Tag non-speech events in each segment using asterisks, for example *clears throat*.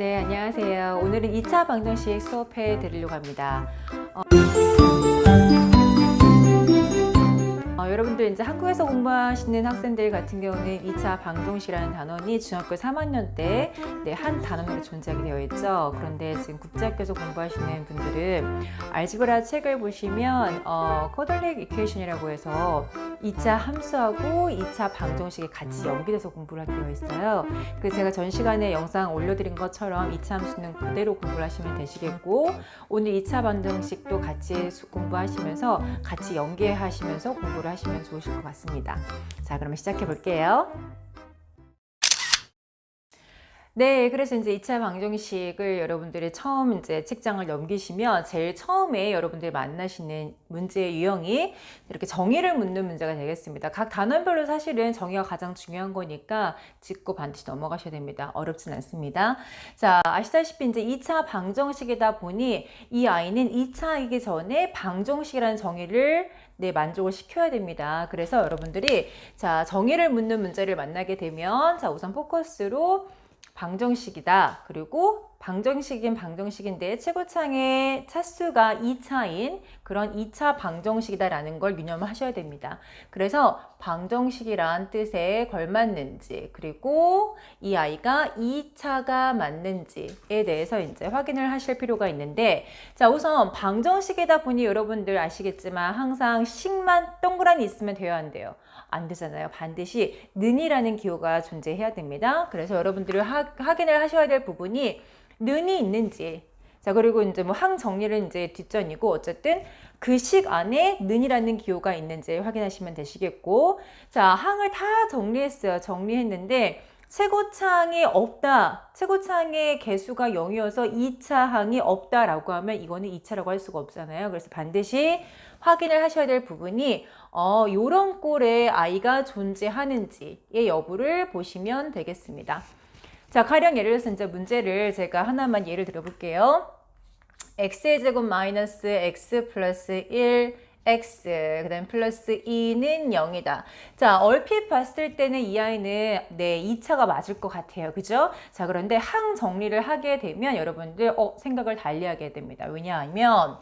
네, 안녕하세요. 오늘은 2차 방정식 수업해 드리려고 합니다. 어, 어, 여러분들 이제 한국에서 공부하시는 학생들 같은 경우는 2차 방정식이라는 단원이 중학교 3학년 때 네, 한 단원으로 존재하게 되어 있죠. 그런데 지금 국제학교에서 공부하시는 분들은 알지브라 책을 보시면 어, 코들릭 이퀘이션이라고 해서 2차 함수하고 2차 방정식이 같이 연결해서 공부를 하게 되어 있어요. 그 제가 전 시간에 영상 올려드린 것처럼 2차 함수는 그대로 공부를 하시면 되시겠고 오늘 2차 방정식도 같이 수- 공부하시면서 같이 연계하시면서 공부를 하시면 좋으실 것 같습니다. 자, 그러면 시작해 볼게요. 네, 그래서 이제 2차 방정식을 여러분들이 처음 이제 책장을 넘기시면 제일 처음에 여러분들이 만나시는 문제의 유형이 이렇게 정의를 묻는 문제가 되겠습니다. 각 단원별로 사실은 정의가 가장 중요한 거니까 짚고 반드시 넘어가셔야 됩니다. 어렵진 않습니다. 자, 아시다시피 이제 2차 방정식이다 보니 이 아이는 2차이기 전에 방정식이라는 정의를 네, 만족을 시켜야 됩니다. 그래서 여러분들이 자, 정의를 묻는 문제를 만나게 되면 자, 우선 포커스로 방정식이다. 그리고 방정식인 방정식인데 최고창의 차수가 2차인 그런 2차 방정식이다라는 걸 유념하셔야 됩니다. 그래서 방정식이란 뜻에 걸맞는지 그리고 이 아이가 2차가 맞는지에 대해서 이제 확인을 하실 필요가 있는데 자 우선 방정식이다 보니 여러분들 아시겠지만 항상 식만 동그라미 있으면 안 돼요. 안 되잖아요. 반드시 는이라는 기호가 존재해야 됩니다. 그래서 여러분들이 하- 확인을 하셔야 될 부분이 는이 있는지. 자, 그리고 이제 뭐 항 정리를 이제 뒷전이고 어쨌든 그 식 안에 는이라는 기호가 있는지 확인하시면 되시겠고. 자, 항을 다 정리했어요. 정리했는데 최고창이 없다. 최고창의 개수가 0이어서 2차 항이 없다 라고 하면 이거는 2차라고 할 수가 없잖아요. 그래서 반드시 확인을 하셔야 될 부분이 어, 요런 꼴의 아이가 존재하는지의 여부를 보시면 되겠습니다. 자, 가령 예를 들어서 이제 문제를 제가 하나만 예를 들어 볼게요. x의 제곱 마이너스 x 플러스 1 x 그 다음 플러스 2는 0이다. 자, 얼핏 봤을 때는 이 아이는 네, 2차가 맞을 것 같아요. 그죠? 자, 그런데 항 정리를 하게 되면 여러분들 어, 생각을 달리 하게 됩니다. 왜냐하면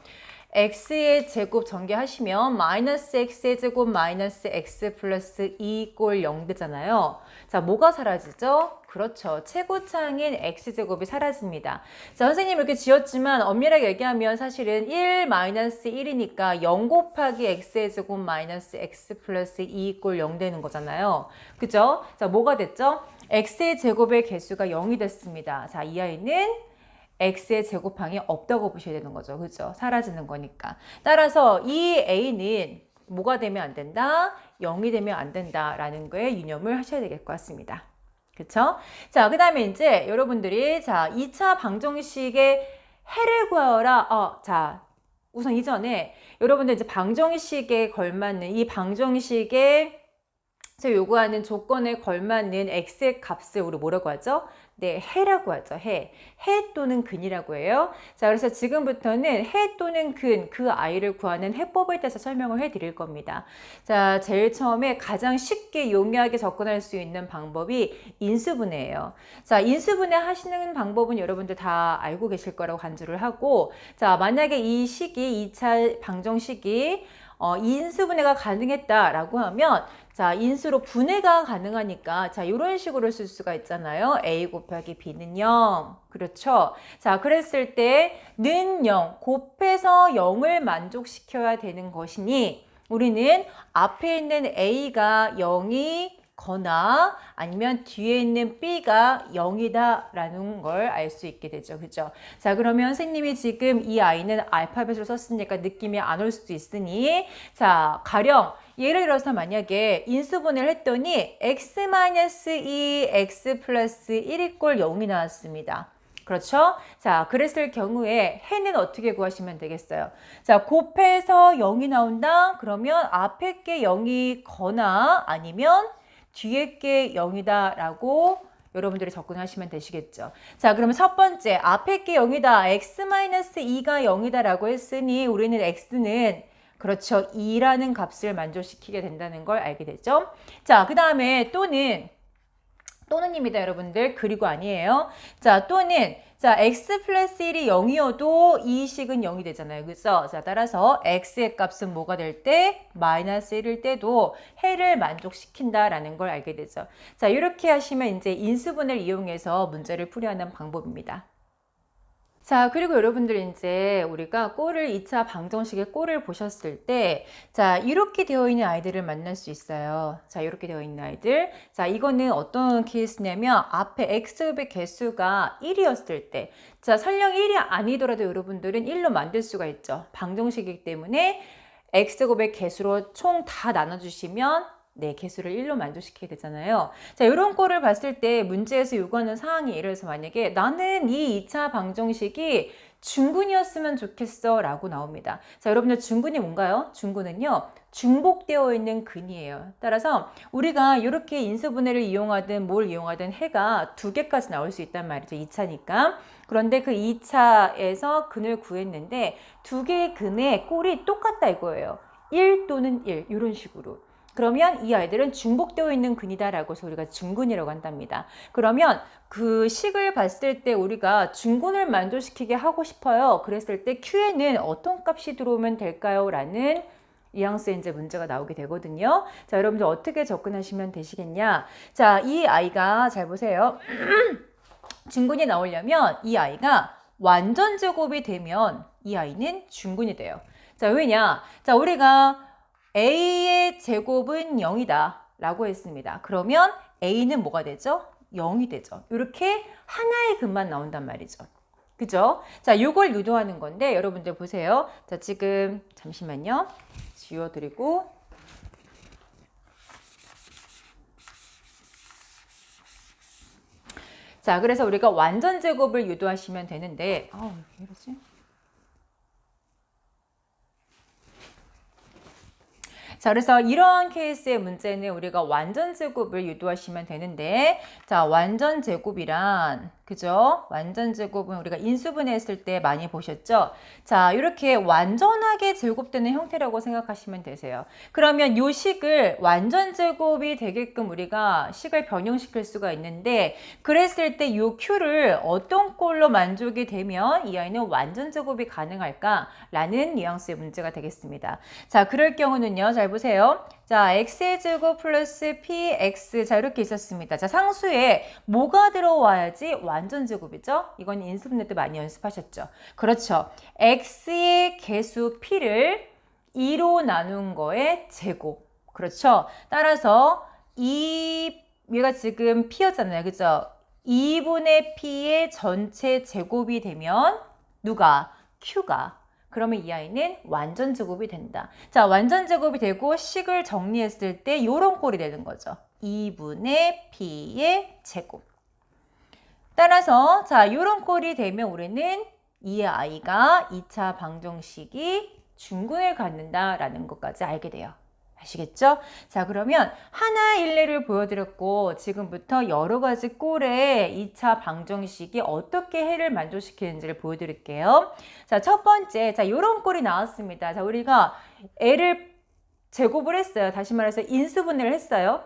x의 제곱 전개하시면 마이너스 x의 제곱 마이너스 x 플러스 2 꼴 0 되잖아요. 자, 뭐가 사라지죠? 그렇죠. 최고창인 x제곱이 사라집니다. 자, 선생님 이렇게 지었지만 엄밀하게 얘기하면 사실은 1 마이너스 1이니까 0 곱하기 x의 제곱 마이너스 x 플러스 2꼴 0 되는 거잖아요. 그죠? 자, 뭐가 됐죠? x의 제곱의 개수가 0이 됐습니다. 자, 이 아이는 x의 제곱항이 없다고 보셔야 되는 거죠. 그죠? 사라지는 거니까. 따라서 이 a는 뭐가 되면 안 된다? 0이 되면 안 된다라는 거에 유념을 하셔야 될것 같습니다. 그쵸? 자, 그 다음에 이제 여러분들이 자, 2차 방정식의 해를 구하라. 어, 자, 우선 이전에 여러분들 이제 방정식에 걸맞는 이 방정식의 제가 요구하는 조건에 걸맞는 x의 값을 우리 뭐라고 하죠? 네, 해라고 하죠. 해. 해 또는 근이라고 해요. 자, 그래서 지금부터는 해 또는 근, 그 아이를 구하는 해법에 대해서 설명을 해 드릴 겁니다. 자, 제일 처음에 가장 쉽게 용이하게 접근할 수 있는 방법이 인수분해예요. 자, 인수분해 하시는 방법은 여러분들 다 알고 계실 거라고 간주를 하고, 자, 만약에 이 식이 2차 방정식이 어, 인수분해가 가능했다라고 하면 자, 인수로 분해가 가능하니까 자, 이런 식으로 쓸 수가 있잖아요. a 곱하기 b는 0. 그렇죠? 자, 그랬을 때는 0, 곱해서 0을 만족시켜야 되는 것이니 우리는 앞에 있는 a가 0이 거나 아니면 뒤에 있는 b가 0이다라는 걸 알 수 있게 되죠. 그죠? 자, 그러면 선생님이 지금 이 아이는 알파벳으로 썼으니까 느낌이 안 올 수도 있으니 자, 가령 예를 들어서 만약에 인수분해를 했더니 x-2 x 플러스 1 이 꼴 0이 나왔습니다. 그렇죠? 자, 그랬을 경우에 해는 어떻게 구하시면 되겠어요? 자, 곱해서 0이 나온다? 그러면 앞에 게 0이 거나 아니면 뒤에 게 0이다 라고 여러분들이 접근하시면 되시겠죠. 자, 그러면 첫 번째, 앞에 게 0이다. x-2가 0이다 라고 했으니 우리는 x는 그렇죠. 2라는 값을 만족시키게 된다는 걸 알게 되죠. 자, 그 다음에 또는 또는입니다, 여러분들. 그리고 아니에요. 자, 또는 자, x 플러스 1이 0이어도 이 식은 0이 되잖아요. 그죠? 자, 따라서 x의 값은 뭐가 될 때? 마이너스 1일 때도 해를 만족시킨다라는 걸 알게 되죠. 자, 이렇게 하시면 이제 인수분해를 이용해서 문제를 풀이하는 방법입니다. 자, 그리고 여러분들 이제 우리가 꼴을 2차 방정식의 꼴을 보셨을 때, 자, 이렇게 되어 있는 아이들을 만날 수 있어요. 자, 이렇게 되어 있는 아이들. 자, 이거는 어떤 케이스냐면, 앞에 x의 개수가 1이었을 때, 자, 설령 1이 아니더라도 여러분들은 1로 만들 수가 있죠. 방정식이기 때문에 x곱의 개수로 총 다 나눠주시면 네, 개수를 1로 만족시키게 되잖아요. 자, 이런 거를 봤을 때 문제에서 요구하는 사항이 들어서 만약에 나는 이 2차 방정식이 중근이었으면 좋겠어 라고 나옵니다. 자, 여러분들 중근이 뭔가요? 중근은요, 중복되어 있는 근이에요. 따라서 우리가 이렇게 인수분해를 이용하든 뭘 이용하든 해가 두 개까지 나올 수 있단 말이죠. 2차니까. 그런데 그 2차에서 근을 구했는데 두 개의 근의 꼴이 똑같다 이거예요. 1 또는 1 이런 식으로. 그러면 이 아이들은 중복되어 있는 근이다라고 해서 우리가 중근이라고 한답니다. 그러면 그 식을 봤을 때 우리가 중근을 만족시키게 하고 싶어요. 그랬을 때 Q에는 어떤 값이 들어오면 될까요? 라는 이항수의 이제 문제가 나오게 되거든요. 자, 여러분들 어떻게 접근하시면 되시겠냐? 자, 이 아이가 잘 보세요. *clears throat* 중근이 나오려면 이 아이가 완전 제곱이 되면 이 아이는 중근이 돼요. 자, 왜냐? 자, 우리가 a의 제곱은 0이다 라고 했습니다. 그러면 a는 뭐가 되죠? 0이 되죠. 이렇게 하나의 근만 나온단 말이죠. 그죠? 자, 요걸 유도하는 건데 여러분들 보세요. 자, 지금 잠시만요. 지워드리고 자, 그래서 우리가 완전 제곱을 유도하시면 되는데 아우, 왜 이러지? 자, 그래서 이런 케이스의 문제는 우리가 완전 제곱을 유도하시면 되는데, 자, 완전 제곱이란, 그죠? 완전 제곱은 우리가 인수분해했을 때 많이 보셨죠? 자, 이렇게 완전하게 제곱되는 형태라고 생각하시면 되세요. 그러면 요 식을 완전 제곱이 되게끔 우리가 식을 변형시킬 수가 있는데, 그랬을 때요 Q를 어떤 꼴로 만족이 되면 이 아이는 완전 제곱이 가능할까라는 뉘앙스의 문제가 되겠습니다. 자, 그럴 경우는요, 잘 보세요. 자, x의 제곱 플러스 px 자 이렇게 있었습니다. 자, 상수에 뭐가 들어와야지 완전 제곱이죠? 이건 인수분해 때 많이 연습하셨죠? 그렇죠. x의 개수 p를 2로 나눈 거의 제곱. 그렇죠? 따라서 이 얘가 지금 p였잖아요. 그죠? 2분의 p의 전체 제곱이 되면 누가? q가 그러면 이 아이는 완전 제곱이 된다. 자, 완전 제곱이 되고 식을 정리했을 때 이런 꼴이 되는 거죠. 2분의 p의 제곱. 따라서 자, 이런 꼴이 되면 우리는 이 아이가 2차 방정식이 중근을 갖는다라는 것까지 알게 돼요. 아시겠죠? 자, 그러면 하나 일례를 보여드렸고, 지금부터 여러 가지 꼴의 2차 방정식이 어떻게 해를 만족시키는지를 보여드릴게요. 자, 첫 번째, 자, 요런 꼴이 나왔습니다. 자, 우리가 애를 제곱을 했어요. 다시 말해서 인수분해를 했어요.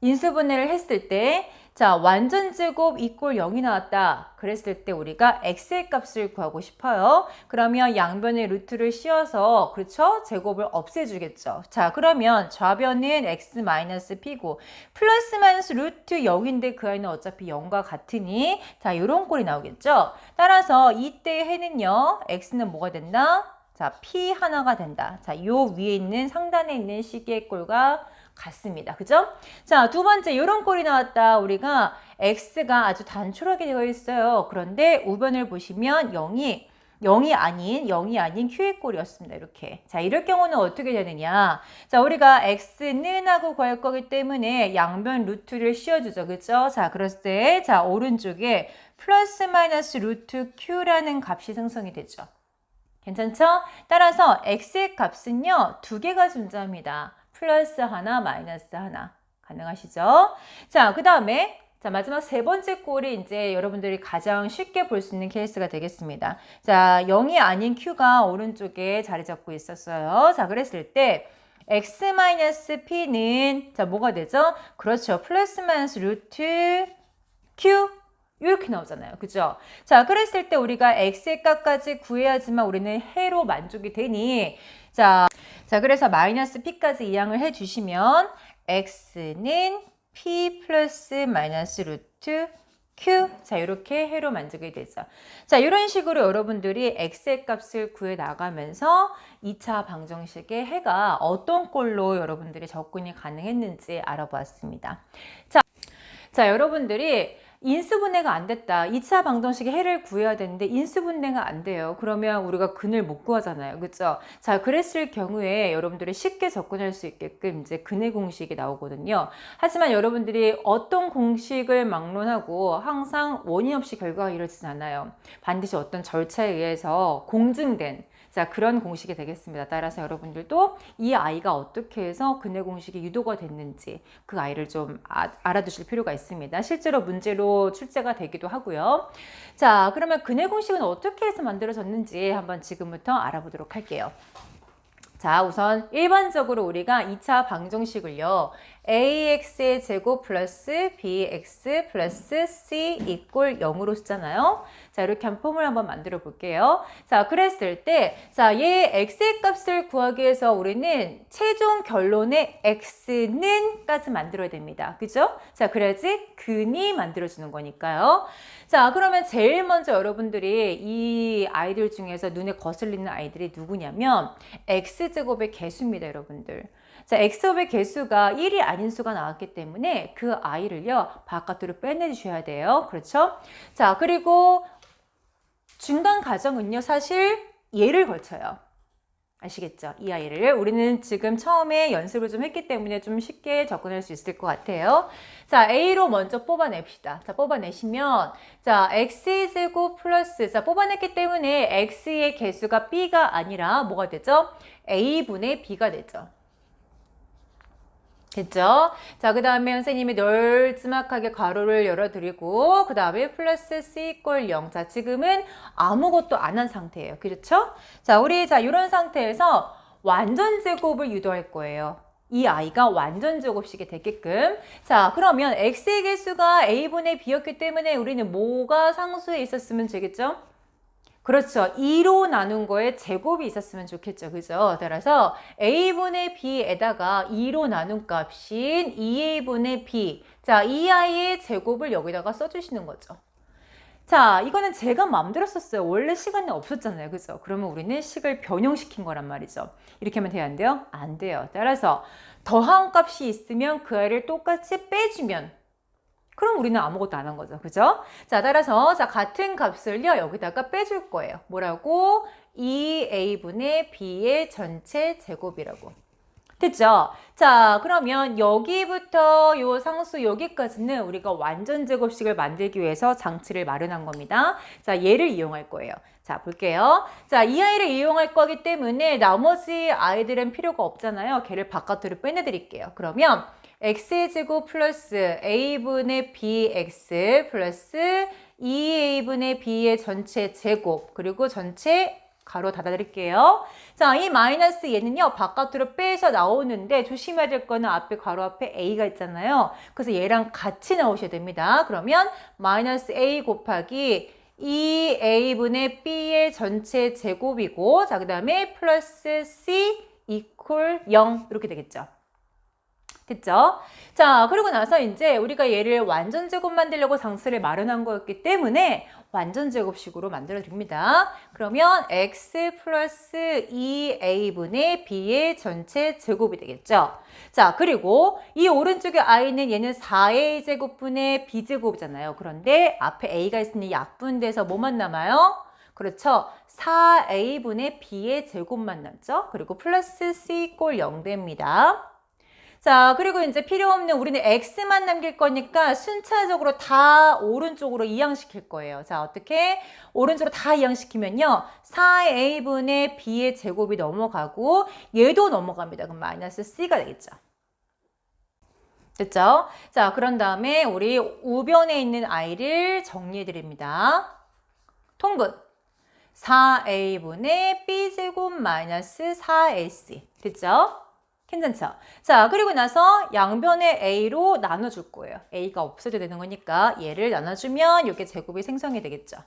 인수분해를 했을 때, 자, 완전 제곱 이꼴 0이 나왔다. 그랬을 때 우리가 x의 값을 구하고 싶어요. 그러면 양변의 루트를 씌워서 그렇죠? 제곱을 없애주겠죠. 자, 그러면 좌변은 x-p고 플러스 마이너스 루트 0인데 그 아이는 어차피 0과 같으니 자, 요런 꼴이 나오겠죠? 따라서 이때 해는요. x는 뭐가 된다? 자, p 하나가 된다. 자, 요 위에 있는 상단에 있는 시계의 꼴과 같습니다. 그죠? 자, 두 번째 이런 꼴이 나왔다. 우리가 x가 아주 단촐하게 되어 있어요. 그런데 우변을 보시면 0이 0이 아닌 0이 아닌 q의 꼴이었습니다. 이렇게. 자, 이럴 경우는 어떻게 되느냐? 자, 우리가 x는 하고 구할 거기 때문에 양변 루트를 씌워 주죠. 그죠? 자, 그랬을 때, 자, 오른쪽에 플러스 마이너스 루트 q라는 값이 생성이 되죠. 괜찮죠? 따라서 x의 값은요, 두 개가 존재합니다. 플러스 하나, 마이너스 하나. 가능하시죠? 자, 그 다음에 자, 마지막 세 번째 꼴이 이제 여러분들이 가장 쉽게 볼 수 있는 케이스가 되겠습니다. 자, 0이 아닌 Q가 오른쪽에 자리 잡고 있었어요. 자, 그랬을 때 x-p는 자, 뭐가 되죠? 그렇죠. 플러스 마이너스 루트 Q 이 이렇게 나오잖아요. 그죠? 자, 그랬을 때 우리가 x의 값까지 구해야지만 우리는 해로 만족이 되니 자, 자 그래서 마이너스 p까지 이항을 해주시면 x는 p 플러스 마이너스 루트 q 자 이렇게 해로 만족이 되죠. 자 이런 식으로 여러분들이 x의 값을 구해 나가면서 2차 방정식의 해가 어떤 꼴로 여러분들이 접근이 가능했는지 알아보았습니다. 자, 자 여러분들이 인수분해가 안 됐다. 2차 방정식의 해를 구해야 되는데 인수분해가 안 돼요. 그러면 우리가 근을 못 구하잖아요. 그죠? 자, 그랬을 경우에 여러분들이 쉽게 접근할 수 있게끔 이제 근의 공식이 나오거든요. 하지만 여러분들이 어떤 공식을 막론하고 항상 원인 없이 결과가 이루어지지 않아요. 반드시 어떤 절차에 의해서 공증된 자, 그런 공식이 되겠습니다. 따라서 여러분들도 이 아이가 어떻게 해서 근해 공식이 유도가 됐는지 그 아이를 좀 아, 알아두실 필요가 있습니다. 실제로 문제로 출제가 되기도 하고요. 자, 그러면 근해 공식은 어떻게 해서 만들어졌는지 한번 지금부터 알아보도록 할게요. 자, 우선 일반적으로 우리가 2차 방정식을요. Ax의 제곱 플러스 bx 플러스 c 이꼴 0으로 쓰잖아요. 자, 이렇게 한 폼을 한번 만들어 볼게요. 자, 그랬을 때, 자, 얘 x의 값을 구하기 위해서 우리는 최종 결론의 x는 까지 만들어야 됩니다. 그죠? 자, 그래야지 근이 만들어지는 거니까요. 자, 그러면 제일 먼저 여러분들이 이 아이들 중에서 눈에 거슬리는 아이들이 누구냐면 x제곱의 개수입니다, 여러분들. 자, x제곱의 개수가 1이 아닌 수가 나왔기 때문에 그 아이를요, 바깥으로 빼내주셔야 돼요. 그렇죠? 자, 그리고 중간 가정은요, 사실 얘를 걸쳐요. 아시겠죠? 이 아이를. 우리는 지금 처음에 연습을 좀 했기 때문에 좀 쉽게 접근할 수 있을 것 같아요. 자, A로 먼저 뽑아냅시다. 자, 뽑아내시면, 자, X제곱 플러스, 자, 뽑아냈기 때문에 X의 개수가 B가 아니라 뭐가 되죠? A분의 B가 되죠. 됐죠? 자, 그 다음에 선생님이 널찍하게 가로를 열어드리고, 그 다음에 플러스 C 이꼴 0. 자, 지금은 아무것도 안 한 상태예요. 그렇죠? 자, 우리 자, 이런 상태에서 완전 제곱을 유도할 거예요. 이 아이가 완전 제곱식이 되게끔. 자, 그러면 x의 개수가 a분의 b였기 때문에 우리는 뭐가 상수에 있었으면 되겠죠? 그렇죠. 2로 나눈 거에 제곱이 있었으면 좋겠죠. 그죠? 따라서 a분의 b에다가 2로 나눈 값인 2a분의 b. 자, 이 아이의 제곱을 여기다가 써주시는 거죠. 자, 이거는 제가 마음대로 썼어요. 원래 시간이 없었잖아요. 그죠? 그러면 우리는 식을 변형시킨 거란 말이죠. 이렇게 하면 돼요? 안 돼요? 안 돼요. 따라서 더한 값이 있으면 그 아이를 똑같이 빼주면 그럼 우리는 아무것도 안 한 거죠. 그죠? 자, 따라서 자, 같은 값을요. 여기다가 빼줄 거예요. 뭐라고? 2a분의 b의 전체 제곱이라고. 됐죠? 자, 그러면 여기부터 요 상수 여기까지는 우리가 완전 제곱식을 만들기 위해서 장치를 마련한 겁니다. 자, 얘를 이용할 거예요. 자, 볼게요. 자, 이 아이를 이용할 거기 때문에 나머지 아이들은 필요가 없잖아요. 걔를 바깥으로 빼내드릴게요. 그러면 x제곱 플러스 a분의 bx 플러스 2a분의 b의 전체 제곱 그리고 전체 가로 닫아드릴게요. 자, 이 마이너스 얘는요, 바깥으로 빼서 나오는데 조심해야 될 거는 앞에 가로 앞에 a가 있잖아요. 그래서 얘랑 같이 나오셔야 됩니다. 그러면 마이너스 a 곱하기 2a분의 b의 전체 제곱이고, 자, 그 다음에 플러스 c 이퀄 0 이렇게 되겠죠. 됐죠? 자, 그리고 나서 이제 우리가 얘를 완전 제곱 만들려고 장수를 마련한 거였기 때문에 완전 제곱식으로 만들어 드립니다. 그러면 x 플러스 2a분의 b의 전체 제곱이 되겠죠. 자, 그리고 이 오른쪽에 i는 얘는 4a 제곱분의 b 제곱이잖아요. 그런데 앞에 a가 있으니 약분돼서 뭐만 남아요? 그렇죠. 4a분의 b의 제곱만 남죠. 그리고 플러스 c 꼴 0 됩니다. 자, 그리고 이제 필요 없는 우리는 x만 남길 거니까 순차적으로 다 오른쪽으로 이항시킬 거예요. 자, 어떻게? 오른쪽으로 다 이항시키면요. 4a분의 b의 제곱이 넘어가고 얘도 넘어갑니다. 그럼 마이너스 c가 되겠죠. 됐죠? 자, 그런 다음에 우리 우변에 있는 i를 정리해 드립니다. 통분. 4a분의 b제곱 마이너스 4ac. 됐죠? 괜찮죠? 자, 그리고 나서 양변에 A로 나눠줄 거예요. A가 없어도 되는 거니까 얘를 나눠주면 이게 제곱이 생성이 되겠죠.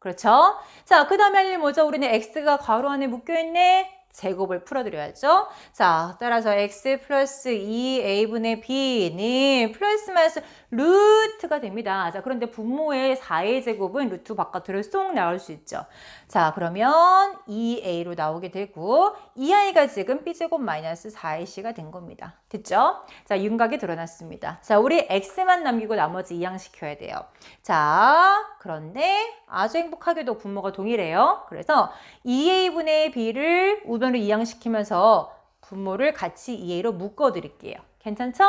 그렇죠? 자, 그 다음에 할 일 뭐죠? 우리는 X가 괄호 안에 묶여있네. 제곱을 풀어드려야죠. 자, 따라서 x 플러스 2a분의 b는 플러스 마이너스 루트가 됩니다. 자, 그런데 분모의 4의 제곱은 루트 바깥으로 쏙 나올 수 있죠. 자, 그러면 2a로 나오게 되고 2i가 지금 b제곱 마이너스 4ac가 된 겁니다. 됐죠? 자, 윤곽이 드러났습니다. 자, 우리 x만 남기고 나머지 이항시켜야 돼요. 자, 그런데 아주 행복하게도 분모가 동일해요. 그래서 2a분의 b를 우변으로 이항시키면서 분모를 같이 2a로 묶어 드릴게요. 괜찮죠?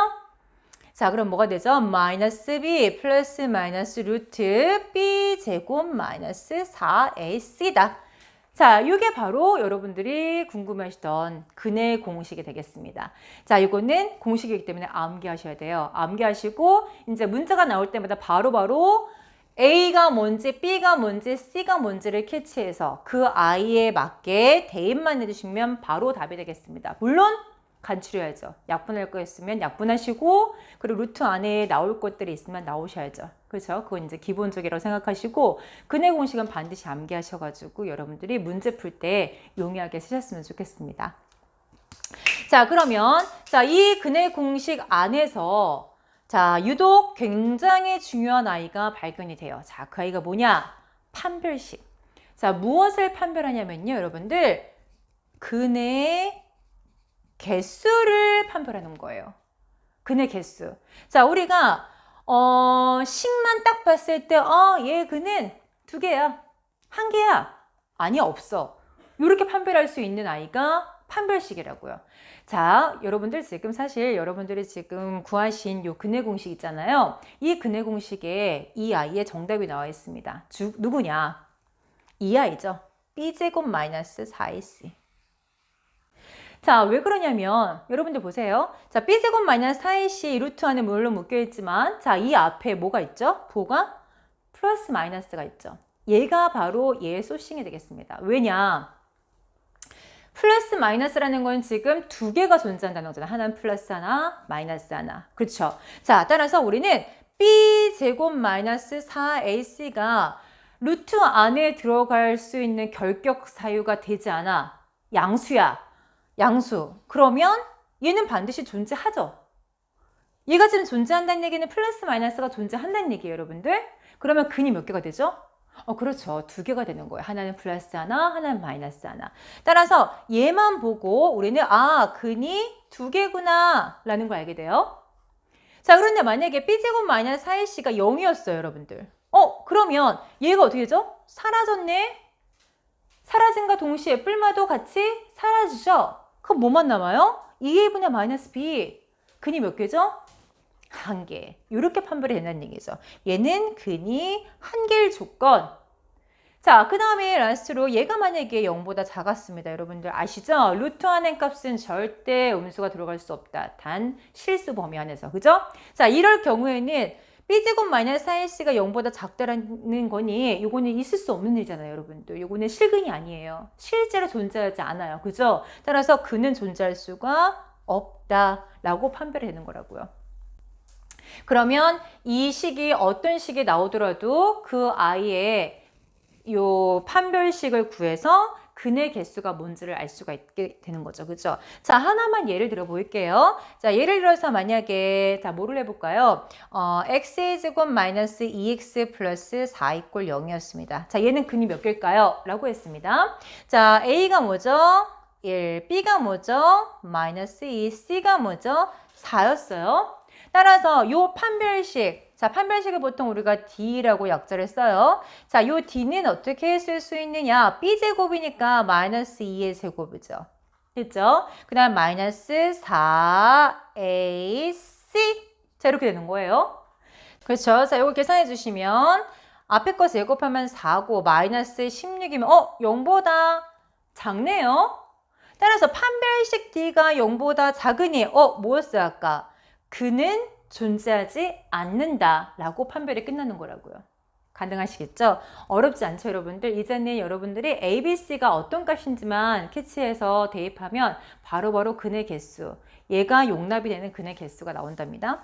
자, 그럼 뭐가 되죠? 마이너스 b 플러스 마이너스 루트 b 제곱 마이너스 4ac다. 자, 이게 바로 여러분들이 궁금해하시던 근의 공식이 되겠습니다. 자, 이거는 공식이기 때문에 암기하셔야 돼요. 암기하시고 이제 문자가 나올 때마다 바로 바로 A가 뭔지, B가 뭔지, C가 뭔지를 캐치해서 그 아이에 맞게 대입만 해주시면 바로 답이 되겠습니다. 물론 간추려야죠. 약분할 거 있으면 약분하시고 그리고 루트 안에 나올 것들이 있으면 나오셔야죠. 그렇죠? 그건 이제 기본적이라고 생각하시고 근의 공식은 반드시 암기하셔가지고 여러분들이 문제 풀 때 용이하게 쓰셨으면 좋겠습니다. 자 그러면 자이 근의 공식 안에서 자 유독 굉장히 중요한 아이가 발견이 돼요. 자그 아이가 뭐냐? 판별식. 자 무엇을 판별하냐면요, 여러분들 근의 개수를 판별하는 거예요. 근의 개수. 자, 우리가 어, 식만 딱 봤을 때, 어, 얘 근은 두 개야. 한 개야. 아니, 없어. 이렇게 판별할 수 있는 아이가 판별식이라고요. 자, 여러분들 지금 사실 여러분들이 지금 구하신 요 근의 공식 있잖아요. 이 근의 공식에 이 아이의 정답이 나와 있습니다. 주, 누구냐? 이 아이죠. b제곱 마이너스 4ac. 자, 왜 그러냐면 여러분들 보세요. 자, b제곱 마이너스 4ac 루트 안에 물론 묶여 있지만 자, 이 앞에 뭐가 있죠? 부호가 플러스 마이너스가 있죠. 얘가 바로 얘의 소싱이 되겠습니다. 왜냐? 플러스 마이너스라는 건 지금 두 개가 존재한다는 거잖아요. 하나는 플러스 하나, 마이너스 하나. 그렇죠. 자, 따라서 우리는 b제곱 마이너스 4ac가 루트 안에 들어갈 수 있는 결격 사유가 되지 않아. 양수야. 양수. 그러면 얘는 반드시 존재하죠. 얘가 지금 존재한다는 얘기는 플러스 마이너스가 존재한다는 얘기예요, 여러분들. 그러면 근이 몇 개가 되죠? 어, 그렇죠. 두 개가 되는 거예요. 하나는 플러스 하나, 하나는 마이너스 하나. 따라서 얘만 보고 우리는 아, 근이 두 개구나 라는 걸 알게 돼요. 자, 그런데 만약에 b제곱 마이너스 4ac가 0이었어요, 여러분들. 어, 그러면 얘가 어떻게 되죠? 사라졌네? 사라짐과 동시에 뿔마도 같이 사라지죠? 그럼 뭐만 남아요? 2a분의 마이너스 b. 근이 몇 개죠? 한 개. 이렇게 판별이 된다는 얘기죠. 얘는 근이 한 개일 조건. 자, 그 다음에 라스트로 얘가 만약에 0보다 작았습니다. 여러분들 아시죠? 루트 안의 값은 절대 음수가 들어갈 수 없다. 단 실수 범위 안에서. 그죠? 자, 이럴 경우에는 b제곱 마이너스 4ac가 0보다 작다라는 거니 이거는 있을 수 없는 일이잖아요, 여러분들. 이거는 실근이 아니에요. 실제로 존재하지 않아요. 그죠? 따라서 그는 존재할 수가 없다라고 판별이 되는 거라고요. 그러면 이 식이 어떤 식이 나오더라도 그 아이의 요 판별식을 구해서 근의 개수가 뭔지를 알 수가 있게 되는 거죠. 그죠? 자, 하나만 예를 들어 볼게요. 자, 예를 들어서 만약에, 자, 뭐를 해볼까요? 어, x의 제곱 마이너스 2x 플러스 4 이꼴 0이었습니다. 자, 얘는 근이 몇 개일까요? 라고 했습니다. 자, a가 뭐죠? 1, b가 뭐죠? 마이너스 2, c가 뭐죠? 4였어요. 따라서 요 판별식, 자, 판별식을 보통 우리가 D라고 약자를 써요. 자, 요 D는 어떻게 쓸 수 있느냐? B제곱이니까 마이너스 2의 제곱이죠. 됐죠? 그 다음 마이너스 4AC. 자, 이렇게 되는 거예요. 그렇죠? 자, 이거 계산해 주시면 앞에 거 제곱하면 4고 마이너스 16이면 어? 0보다 작네요? 따라서 판별식 D가 0보다 작으니 어? 뭐였어요 아까? 그는 존재하지 않는다 라고 판별이 끝나는 거라고요. 가능하시겠죠? 어렵지 않죠, 여러분들? 이제는 여러분들이 ABC가 어떤 값인지만 캐치해서 대입하면 바로바로 근의 개수, 얘가 용납이 되는 근의 개수가 나온답니다.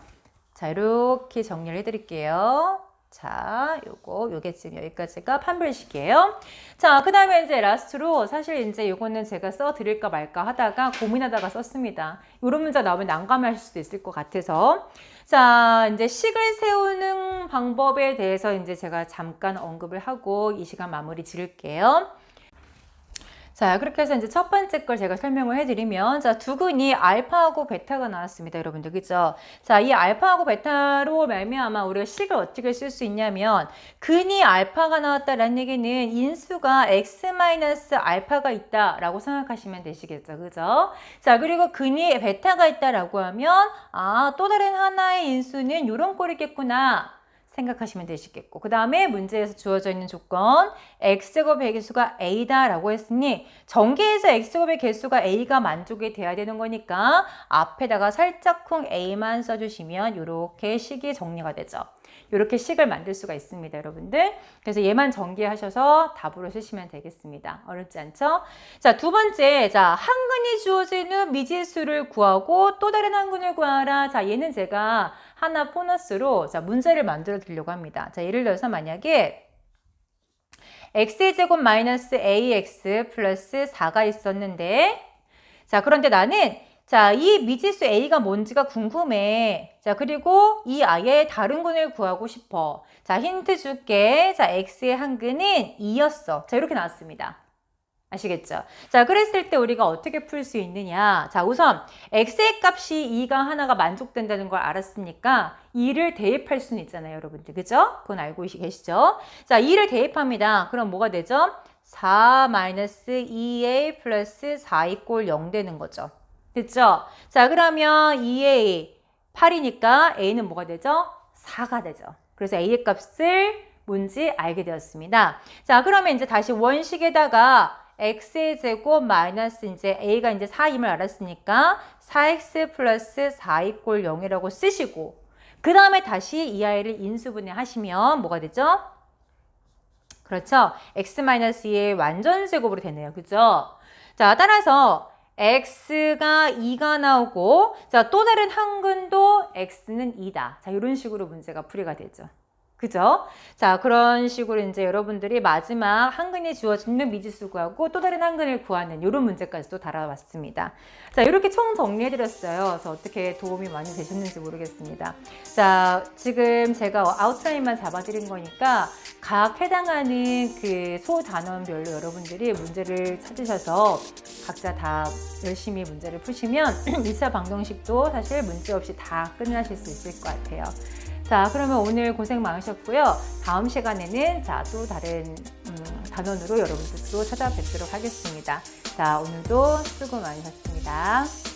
자, 이렇게 정리를 해드릴게요. 자, 요거, 요게 지금 여기까지가 판별식이에요. 자, 그 다음에 이제 라스트로 사실 이제 요거는 제가 써 드릴까 말까 하다가 고민하다가 썼습니다. 요런 문제 나오면 난감해 하실 수도 있을 것 같아서. 자, 이제 식을 세우는 방법에 대해서 이제 제가 잠깐 언급을 하고 이 시간 마무리 지을게요. 자, 그렇게 해서 이제 첫 번째 걸 제가 설명을 해드리면, 자, 두근이 알파하고 베타가 나왔습니다, 여러분들. 그죠? 자, 이 알파하고 베타로 말미암아 우리가 식을 어떻게 쓸 수 있냐면, 근이 알파가 나왔다라는 얘기는 인수가 x-알파가 있다라고 생각하시면 되시겠죠. 그죠? 자, 그리고 근이 베타가 있다라고 하면, 아, 또 다른 하나의 인수는 요런 꼴이겠구나. 생각하시면 되시겠고 그 다음에 문제에서 주어져 있는 조건 x제곱의 개수가 a다 라고 했으니 전개에서 x제곱의 개수가 a가 만족이 돼야 되는 거니까 앞에다가 살짝쿵 a만 써주시면 이렇게 식이 정리가 되죠. 이렇게 식을 만들 수가 있습니다, 여러분들. 그래서 얘만 전개하셔서 답으로 쓰시면 되겠습니다. 어렵지 않죠? 자, 두 번째, 자, 한근이 주어진 후 미지수를 구하고 또 다른 한근을 구하라. 자, 얘는 제가 하나 보너스로 자, 문제를 만들어 드리려고 합니다. 자, 예를 들어서 만약에 x제곱 마이너스 ax 플러스 4가 있었는데 자, 그런데 나는 자, 이 미지수 a가 뭔지가 궁금해. 자, 그리고 이 아이의 다른 근을 구하고 싶어. 자, 힌트 줄게. 자, x의 한 근은 2였어. 자, 이렇게 나왔습니다. 아시겠죠? 자, 그랬을 때 우리가 어떻게 풀 수 있느냐? 자, 우선 x의 값이 2가 하나가 만족된다는 걸 알았으니까 2를 대입할 수는 있잖아요, 여러분들. 그죠? 그건 알고 계시죠? 자, 2를 대입합니다. 그럼 뭐가 되죠? 4 마이너스 2a 플러스 4 이꼴 0 되는 거죠. 됐죠? 자, 그러면 2a 8이니까 a는 뭐가 되죠? 4가 되죠. 그래서 a의 값을 뭔지 알게 되었습니다. 자, 그러면 이제 다시 원식에다가 x의 제곱 마이너스 이제 a가 이제 4임을 알았으니까 4x 플러스 4 이꼴 0이라고 쓰시고 그 다음에 다시 이 아이를 인수분해 하시면 뭐가 되죠? 그렇죠. x 마이너스 2의 완전 제곱으로 되네요. 그죠? 자, 따라서 x가 2가 나오고 자, 또 다른 한근도 x는 2다. 자, 이런 식으로 문제가 풀이가 되죠. 그죠? 자, 그런 식으로 이제 여러분들이 마지막 한근이 주어지는 미지수 구하고 또 다른 한근을 구하는 이런 문제까지도 달아왔습니다. 자, 이렇게 총 정리해드렸어요. 그래서 어떻게 도움이 많이 되셨는지 모르겠습니다. 자, 지금 제가 아웃라인만 잡아드린 거니까 각 해당하는 그 소단원별로 여러분들이 문제를 찾으셔서 각자 다 열심히 문제를 푸시면 *clears throat* 2차 방정식도 사실 문제 없이 다 끝나실 수 있을 것 같아요. 자, 그러면 오늘 고생 많으셨고요. 다음 시간에는 자, 또 다른 음, 단원으로 여러분들 또 찾아뵙도록 하겠습니다. 자, 오늘도 수고 많으셨습니다.